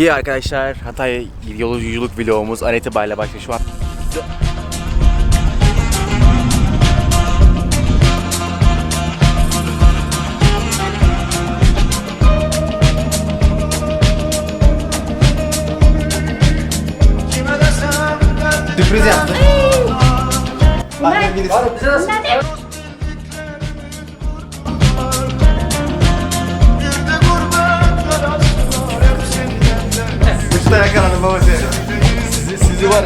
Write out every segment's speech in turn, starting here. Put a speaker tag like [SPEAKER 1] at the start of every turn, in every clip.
[SPEAKER 1] yeah arkadaşlar Hatay yolculuk vlogumuz an itibariyle başlıyor şu an. Sürpriz yaptım. Annem gidip Uçta var.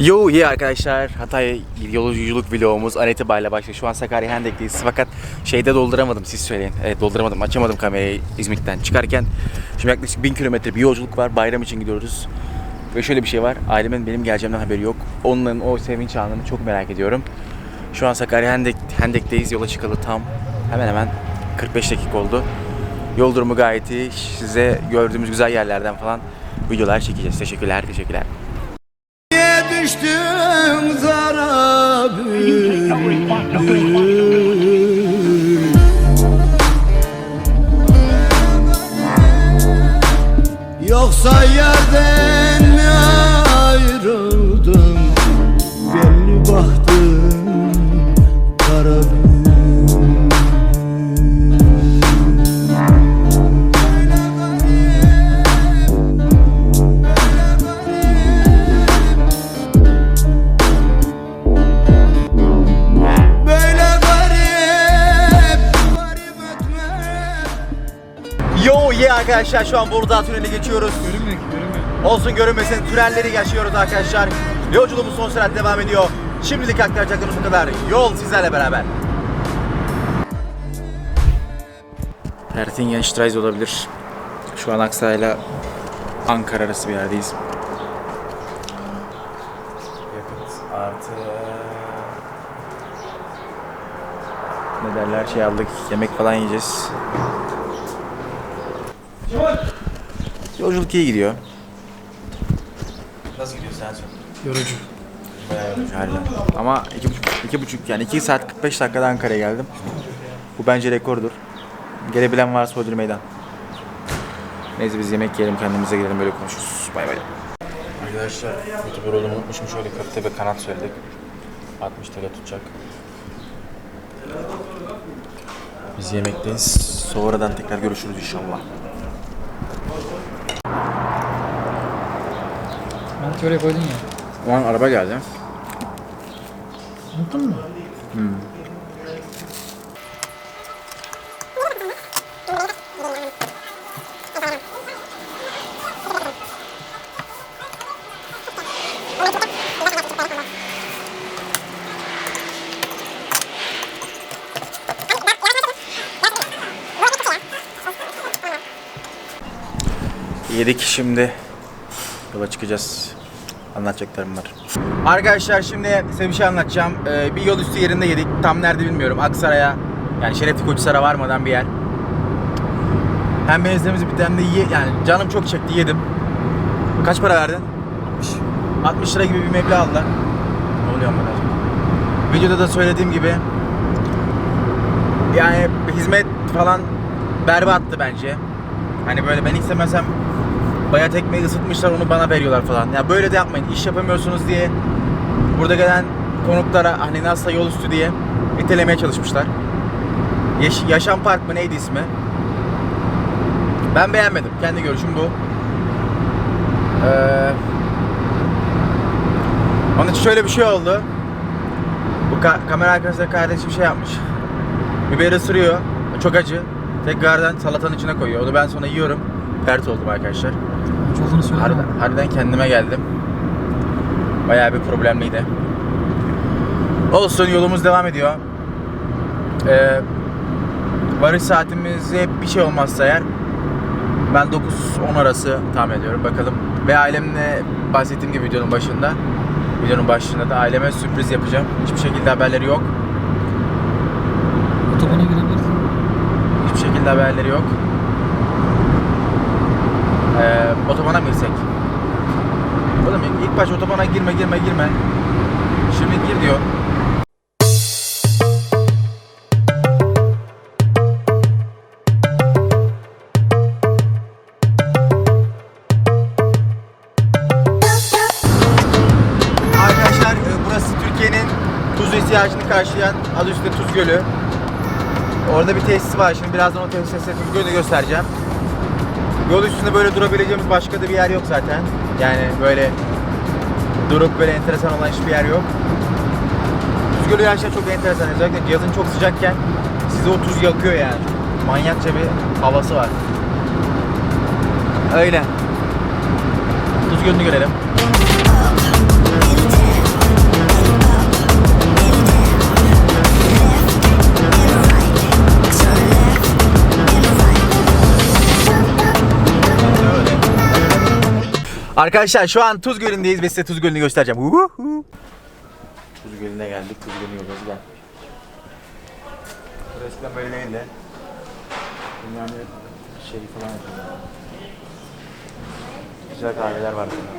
[SPEAKER 1] Yo yeah arkadaşlar Hatay yolculuk vlogumuz an itibariyle başlıyor. Şu an Sakarya Hendek'teyiz fakat şeyde dolduramadım siz söyleyin. Evet dolduramadım açamadım kamerayı İzmit'ten çıkarken. Şimdi yaklaşık 1000 kilometre bir yolculuk var bayram için gidiyoruz. Ve şöyle bir şey var ailemin benim geleceğimden haberi yok. Onların o sevinç anını çok merak ediyorum. Şu an Sakarya Hendek, Hendek'teyiz yola çıkalı tam hemen hemen 45 dakika oldu. Yol durumu gayet iyi. Size gördüğümüz güzel yerlerden falan videolar çekeceğiz. Teşekkürler, teşekkürler.
[SPEAKER 2] düştüm Yoksa yerden
[SPEAKER 1] arkadaşlar şu an Burdağ Tüneli geçiyoruz.
[SPEAKER 3] Görünmüyor ki görünmüyor.
[SPEAKER 1] Olsun görünmesin tünelleri geçiyoruz arkadaşlar. Yolculuğumuz son sürat devam ediyor. Şimdilik aktaracaklarımız bu kadar. Yol sizlerle beraber. Ertingen Streis olabilir. Şu an Aksaray'la Ankara arası bir yerdeyiz. Yakıt artı... Ne derler şey aldık, yemek falan yiyeceğiz. Yolculuk iyi gidiyor. Nasıl gidiyor sen söyle.
[SPEAKER 3] Yorucu.
[SPEAKER 1] Bayağı yorucu harbiden. Ama iki buçuk, iki buçuk yani iki saat 45 dakikada Ankara'ya geldim. Bu bence rekordur. Gelebilen varsa ödül meydan. Neyse biz yemek yiyelim kendimize gelelim böyle konuşuruz. Bay bay. Arkadaşlar YouTuber olduğumu unutmuşum. Şöyle köfte ve kanat söyledik. 60 TL tutacak. Biz yemekteyiz. Sonradan tekrar görüşürüz inşallah.
[SPEAKER 3] Ben şöyle koydun ya.
[SPEAKER 1] O an araba geldi.
[SPEAKER 3] Unuttun mu?
[SPEAKER 1] Yedik şimdi. Yola çıkacağız. Anlatacaklarım var. Arkadaşlar şimdi size bir şey anlatacağım. Ee, bir yol üstü yerinde yedik. Tam nerede bilmiyorum. Aksaray'a yani Şerefli Koçhisar'a varmadan bir yer. Hem benzinimiz bitti hem de ye, yani canım çok çekti yedim. Kaç para verdin? 60. 60 lira gibi bir meblağ aldılar. Ne oluyor ama Videoda da söylediğim gibi yani hizmet falan berbattı bence. Hani böyle ben istemesem bayat ekmeği ısıtmışlar onu bana veriyorlar falan. Ya böyle de yapmayın. İş yapamıyorsunuz diye burada gelen konuklara hani nasıl yol üstü diye itelemeye çalışmışlar. Yaş- Yaşam Park mı neydi ismi? Ben beğenmedim. Kendi görüşüm bu. Ee, onun için şöyle bir şey oldu. Bu ka- kamera arkasında kardeşim şey yapmış. Biberi ısırıyor. Çok acı. Tekrardan salatanın içine koyuyor. Onu ben sonra yiyorum. Pert oldum arkadaşlar.
[SPEAKER 3] Hiç olduğunu söyleme.
[SPEAKER 1] Harbiden, kendime geldim. Bayağı bir problemliydi. Olsun yolumuz devam ediyor. Ee, varış saatimize bir şey olmazsa eğer ben 9-10 arası tahmin ediyorum. Bakalım. Ve ailemle bahsettiğim gibi videonun başında videonun başında da aileme sürpriz yapacağım. Hiçbir şekilde haberleri yok.
[SPEAKER 3] Otobana girebilirsin.
[SPEAKER 1] Hiçbir şekilde haberleri yok e, otobana mı girsek? Oğlum ilk başta otobana girme girme girme. Şimdi gir diyor. Arkadaşlar e, burası Türkiye'nin tuz ihtiyacını karşılayan adı üstünde Tuz Gölü. Orada bir tesis var. Şimdi birazdan o tesis sesini göstereceğim. Yol üstünde böyle durabileceğimiz başka da bir yer yok zaten. Yani böyle durup böyle enteresan olan hiçbir yer yok. Gölü gerçekten çok enteresan. Özellikle yazın çok sıcakken o tuz yakıyor yani. Manyakça bir havası var. Öyle. Tuz Gölü'nü görelim. Arkadaşlar şu an Tuz Gölü'ndeyiz ve size Tuz Gölü'nü göstereceğim. Uhuhu. Tuz Gölü'ne geldik. Tuz Gölü'nü yolumuz gel. Eskiden böyle değildi. Dünyanın şey falan yapıyorlar. Güzel kahveler var burada.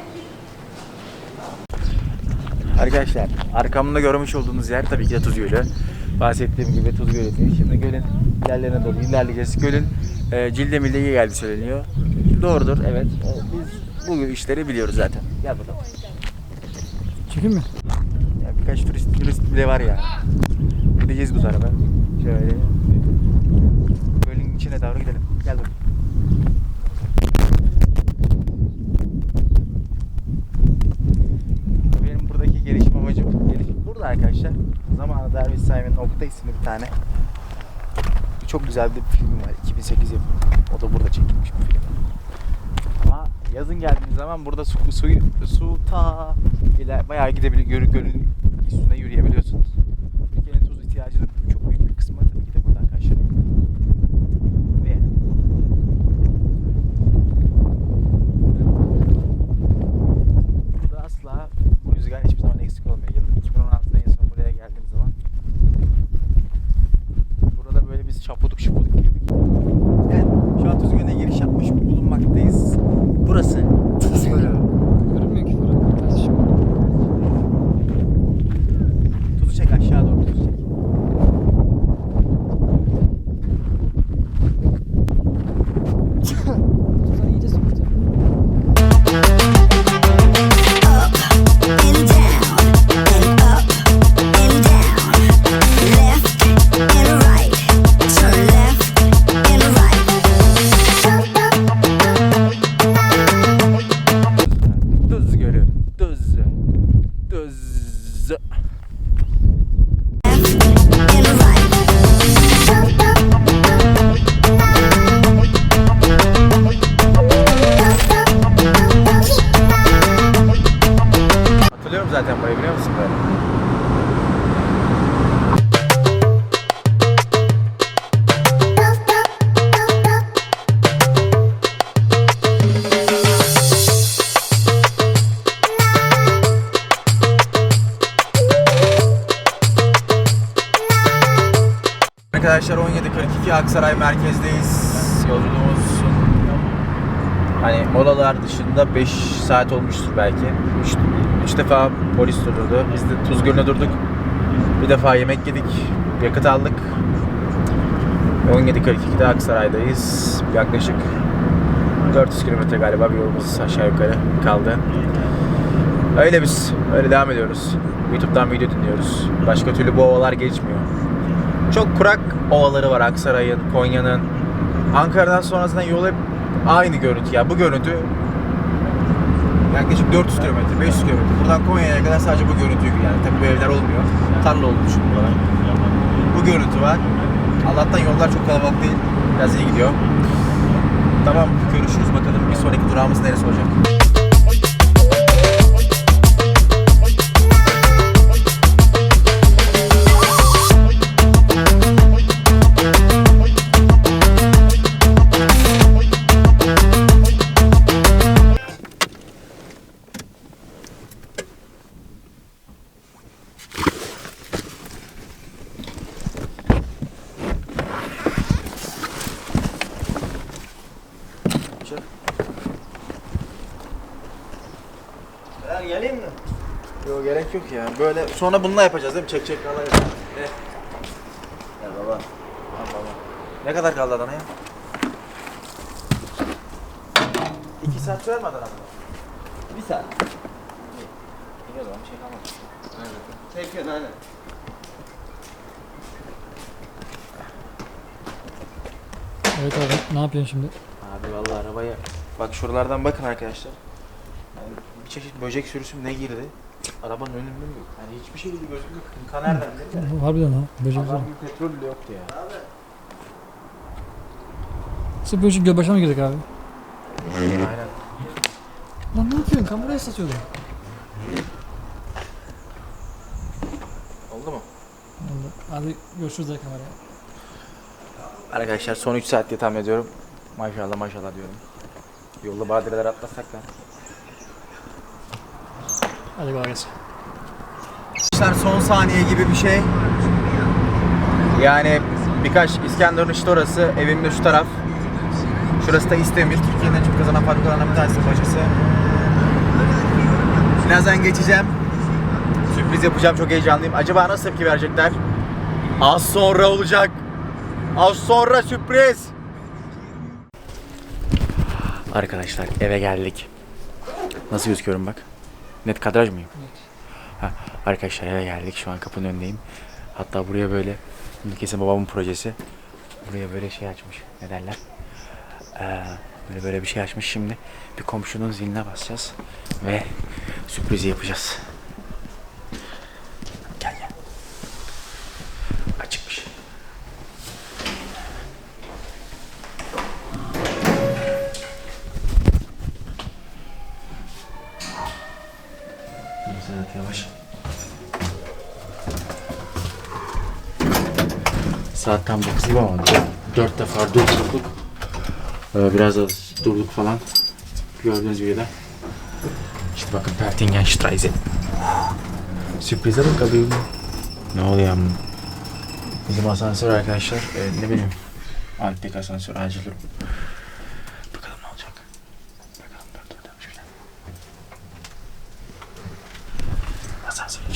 [SPEAKER 1] Arkadaşlar arkamda görmüş olduğunuz yer tabii ki de Tuz Gölü. Bahsettiğim gibi Tuz Gölü'ndeyiz. Şimdi gölün ilerlerine doğru ilerleyeceğiz. Gölün e, cilde milde iyi geldi söyleniyor. Doğrudur evet. E, biz bu işleri biliyoruz zaten. Gel bakalım.
[SPEAKER 3] Çekin mi?
[SPEAKER 1] Ya birkaç turist turist bile var ya. Gideceğiz bu tarafa. Şöyle. Gölün içine doğru gidelim. Gel bakalım. Benim buradaki gelişim amacım gelişim burada arkadaşlar. Zamanında Ervis Simon Okta isimli bir tane çok güzel bir film var. 2008 yapımı. O da burada çekilmiş bir film. Yazın geldiğiniz zaman burada su, su, su ta iler, bayağı gidebilir, göl, gölün üstünde yürüyebiliyorsunuz. Türkiye'nin tuz ihtiyacının çok büyük bir kısmı Arkadaşlar 17.42 Aksaray merkezdeyiz. Yolculuğumuz hani molalar dışında 5 saat olmuştur belki. 3 defa polis durdurdu. Biz de Tuz Gölü'ne durduk. Bir defa yemek yedik. Yakıt aldık. 17.42'de Aksaray'dayız. Yaklaşık 400 kilometre galiba bir yolumuz aşağı yukarı kaldı. Öyle biz. Öyle devam ediyoruz. YouTube'dan video dinliyoruz. Başka türlü bu ovalar geçmiyor. Çok kurak ovaları var Aksaray'ın, Konya'nın. Ankara'dan sonrasında yol hep aynı görüntü ya. Bu görüntü yaklaşık 400 kilometre, 500 kilometre. Buradan Konya'ya kadar sadece bu görüntüyü yani. Tabii bu evler olmuyor. Tarla düşün buralar. Bu görüntü var. Allah'tan yollar çok kalabalık değil. Biraz iyi gidiyor. Tamam görüşürüz bakalım bir sonraki durağımız neresi olacak. ya. Böyle sonra bununla yapacağız değil mi? Çek çek kala yapacağız. Evet. Gel baba. Al baba. Ne kadar kaldı Adana'ya? İki saat sürmedi Adana'da. Bir saat. İyi o şey kalmadı.
[SPEAKER 2] Aynen. Çekiyorsun aynen.
[SPEAKER 3] Evet abi ne yapıyorsun şimdi?
[SPEAKER 1] Abi vallahi arabaya bak şuralardan bakın arkadaşlar. Yani bir çeşit böcek sürüsü ne girdi? Arabanın önünde mi? Yani hiçbir şey gözükmüyor. Kınka nereden değil mi?
[SPEAKER 3] Harbiden ha. Böcek
[SPEAKER 1] Adam
[SPEAKER 3] var.
[SPEAKER 1] bir petrol bile yoktu ya.
[SPEAKER 3] Sırf böcek gölbaşına mı girdik abi?
[SPEAKER 1] Aynen.
[SPEAKER 3] Lan ne yapıyorsun? Kamerayı satıyordum.
[SPEAKER 1] Oldu mu?
[SPEAKER 3] Oldu. Hadi görüşürüz kameraya.
[SPEAKER 1] Arkadaşlar son 3 saat diye tahmin ediyorum. Maşallah maşallah diyorum. Yolda badireler atlasak lan.
[SPEAKER 3] Hadi kolay gelsin.
[SPEAKER 1] Arkadaşlar son saniye gibi bir şey. Yani birkaç İskenderun işte orası. Evim de şu taraf. Şurası da İstemir. Türkiye'nin en çok kazanan fabrikalarından bir tanesi başısı. Birazdan geçeceğim. Sürpriz yapacağım. Çok heyecanlıyım. Acaba nasıl tepki verecekler? Az sonra olacak. Az sonra sürpriz. Arkadaşlar eve geldik. Nasıl gözüküyorum bak? Net kadraj mıyım? Ha, arkadaşlar eve geldik. Şu an kapının önündeyim. Hatta buraya böyle kesin babamın projesi. Buraya böyle şey açmış. Ne derler? Ee, böyle böyle bir şey açmış şimdi. Bir komşunun ziline basacağız ve sürprizi yapacağız. Yavaş. Saat tam 9 gibi ama 4 defa durduk. Ee, biraz da durduk falan. Gördüğünüz gibi de. İşte bakın Pertingen Streise. Sürprize bakalım. Ne oluyor ama? Bizim asansör arkadaşlar. e, ne bileyim. Antik asansör acil durum. Bakalım ne olacak. Bakalım dur dur dur. Şöyle. Asansörü çekiyor.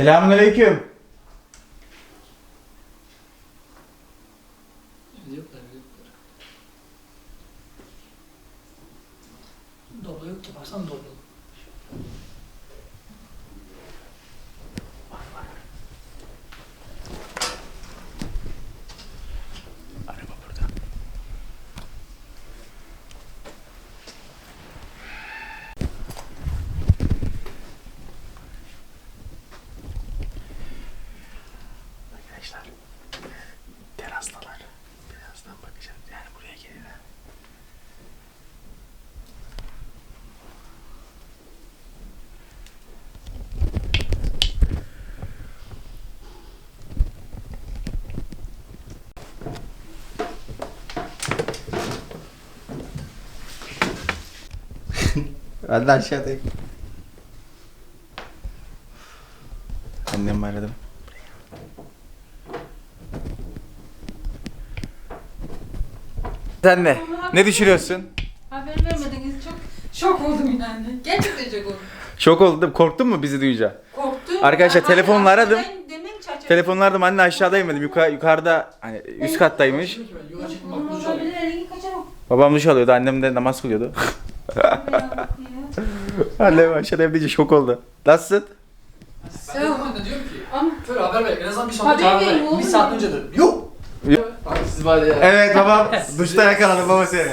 [SPEAKER 1] Selamünaleyküm. Ben de aşağıdayım. Annemi aradım. Sen ne? Ne düşünüyorsun?
[SPEAKER 4] Haber vermediniz çok şok oldum inan. Gerçekten şok oldum.
[SPEAKER 1] Şok oldum. Korktun mu bizi duyunca?
[SPEAKER 4] Korktum.
[SPEAKER 1] Arkadaşlar, telefonla aradım.
[SPEAKER 4] Demin.
[SPEAKER 1] Telefonla aradım anne aşağıdayım dedim. Yukarı, yukarıda hani üst kattaymış.
[SPEAKER 4] Olabilir elini kaçamam.
[SPEAKER 1] Babam duş alıyordu. Annem de namaz kılıyordu. Annem aşağıda evde şok oldu. Nasılsın?
[SPEAKER 3] Sen ama ne diyorum ki?
[SPEAKER 4] Ama-
[SPEAKER 3] Böyle haber ver. En azından bir
[SPEAKER 4] Haber
[SPEAKER 3] saat
[SPEAKER 4] verin,
[SPEAKER 3] çağırdı.
[SPEAKER 4] olur
[SPEAKER 3] Bir saat önce de. Yok.
[SPEAKER 5] Abi siz var ya.
[SPEAKER 1] Evet babam duşta yakaladı baba seni.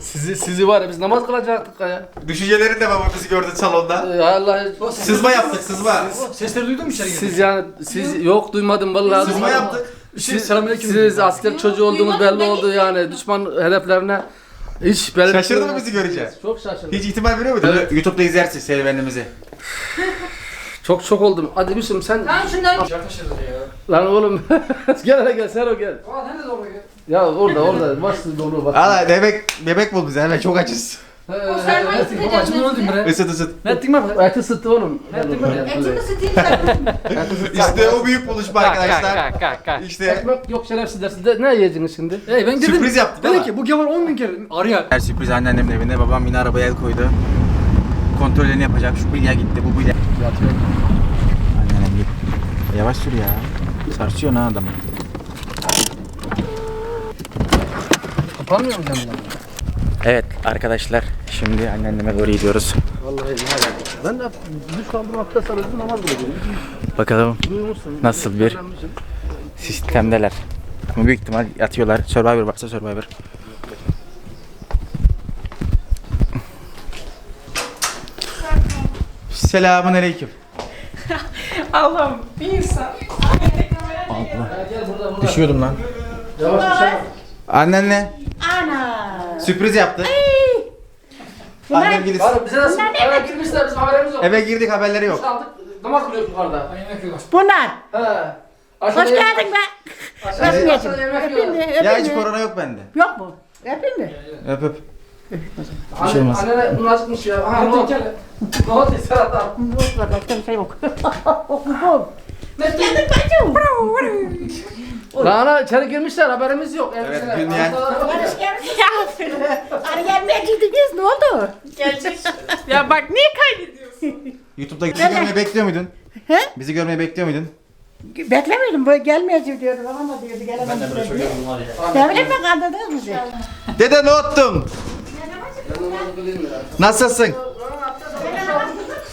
[SPEAKER 5] Sizi sizi var ya biz namaz kılacaktık ya.
[SPEAKER 1] Düşüncelerin de baba bizi gördü salonda.
[SPEAKER 5] Ya Allah.
[SPEAKER 1] Sızma yaptık sızma.
[SPEAKER 3] Sesleri duydun mu içeri girdi?
[SPEAKER 5] Siz yani siz yok duymadım vallahi.
[SPEAKER 1] Sızma
[SPEAKER 5] duymadım.
[SPEAKER 1] yaptık.
[SPEAKER 5] Siz, siz asker çocuğu olduğumuz
[SPEAKER 4] Duymadım,
[SPEAKER 5] belli
[SPEAKER 4] ben
[SPEAKER 5] oldu yani düşman hedeflerine hiç belli
[SPEAKER 1] Şaşırdı mı bizi görünce?
[SPEAKER 5] Çok şaşırdım.
[SPEAKER 1] Hiç ihtimal veriyor muydun?
[SPEAKER 5] Evet.
[SPEAKER 1] Youtube'da izlersin serüvenimizi.
[SPEAKER 5] Çok şok oldum. Hadi Büşüm sen
[SPEAKER 4] Ben şundan
[SPEAKER 3] Sıcak taşıdı ya.
[SPEAKER 5] lan oğlum gel hele gel sen o gel.
[SPEAKER 3] Aa nerede doğru ya?
[SPEAKER 5] Ya orada orada başsız dolu bak.
[SPEAKER 1] Al bebek bebek bul bize hemen çok açız.
[SPEAKER 4] O
[SPEAKER 5] he,
[SPEAKER 4] sermaye
[SPEAKER 5] he.
[SPEAKER 3] Baba açma onu
[SPEAKER 4] sıkacağım.
[SPEAKER 3] bre.
[SPEAKER 1] Isıt ısıt.
[SPEAKER 3] Ne ettin mi?
[SPEAKER 5] Eti ısıttı oğlum.
[SPEAKER 3] Ettim
[SPEAKER 5] oğlum,
[SPEAKER 3] mi?
[SPEAKER 4] Etini ısıtayım.
[SPEAKER 1] İşte o büyük buluşma arkadaşlar. İşte
[SPEAKER 5] Ekmek yok şerefsizler siz de ne yiyeceksiniz şimdi?
[SPEAKER 3] Hey ben dedim.
[SPEAKER 1] sürpriz yaptık
[SPEAKER 3] Dedi
[SPEAKER 1] ama.
[SPEAKER 3] ki bu Kemal 10 bin kere arıyor.
[SPEAKER 1] Her sürpriz anneannemin evinde. Babam yine arabaya el koydu. Kontrollerini yapacak. Şu bilya gitti, bu bilya. Anneannem git. Yavaş sür ya. Sarsıyor ha adamı.
[SPEAKER 5] Kapanmıyor mu camlar?
[SPEAKER 1] Evet arkadaşlar şimdi anneanneme doğru gidiyoruz.
[SPEAKER 5] Vallahi ya. Ben de duş aldım abdest alıyordum namaz kılıyorum.
[SPEAKER 1] Bakalım. Nasıl bir- sistemdeler. Ama büyük ihtimal yatıyorlar. Survivor varsa Survivor. Selamun aleyküm.
[SPEAKER 4] Allah'ım bir insan.
[SPEAKER 5] Ya gel burada burada.
[SPEAKER 1] Düşüyordum lan.
[SPEAKER 5] Yavaş bir şey.
[SPEAKER 1] Anneanne
[SPEAKER 6] Ana.
[SPEAKER 1] sürpriz yaptı. Annem gidip
[SPEAKER 5] Var bize nasıl eve girmişler bizim haberimiz yok.
[SPEAKER 1] eve girdik haberleri yok.
[SPEAKER 5] Duş aldık namaz kılıyoruz yukarıda.
[SPEAKER 6] Bunlar.
[SPEAKER 5] He.
[SPEAKER 6] Hoş
[SPEAKER 5] Aşağıda yemek-
[SPEAKER 6] geldin be.
[SPEAKER 5] aşağıda-
[SPEAKER 6] Öpeyim
[SPEAKER 5] aşağıda yemek
[SPEAKER 6] Öpeyim mi?
[SPEAKER 5] yiyorlar.
[SPEAKER 1] Ya
[SPEAKER 6] Öpeyim
[SPEAKER 1] hiç
[SPEAKER 6] mi?
[SPEAKER 1] korona yok bende.
[SPEAKER 6] Yok mu? Öpeyim mi?
[SPEAKER 1] Öp öp.
[SPEAKER 5] Anne,
[SPEAKER 1] şey olmaz.
[SPEAKER 5] Annene bunu acıkmış ya. Aha ne oldu? Ne oldu Serhat abi?
[SPEAKER 6] Yok var başka bir şey yok. Oğlum. Hoş geldin bacım.
[SPEAKER 5] Lan ana içeri girmişler haberimiz yok.
[SPEAKER 1] Evet,
[SPEAKER 5] Elbiseler,
[SPEAKER 1] gün yani-
[SPEAKER 5] pantolonlar-
[SPEAKER 6] Hoş geldin. Hani gelmeye gittiniz ne oldu?
[SPEAKER 4] Gelecek. ya bak niye kaydediyorsun?
[SPEAKER 1] YouTube'da bizi görmeyi bekliyor muydun?
[SPEAKER 6] He?
[SPEAKER 1] Bizi görmeyi bekliyor muydun?
[SPEAKER 6] Beklemiyordum böyle gelmeyeceğim diyordum ama diyordu gelemem. Ben de böyle çok Ne bileyim ben kandırdınız bizi.
[SPEAKER 1] Dede ne ottun?
[SPEAKER 5] Ben namaz kılayım ya.
[SPEAKER 1] Nasılsın?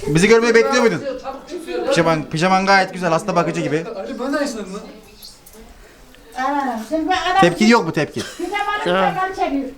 [SPEAKER 1] Bizi görmeyi bekliyor muydun?
[SPEAKER 5] Çabuk çıkıyor.
[SPEAKER 1] Pijaman, pijaman gayet güzel hasta bakıcı gibi.
[SPEAKER 3] Ali ben de aynısını lan.
[SPEAKER 6] Ana. Şimdi ben adam.
[SPEAKER 1] Tepki yok mu tepki?
[SPEAKER 6] Bir de bana bir çekiyor.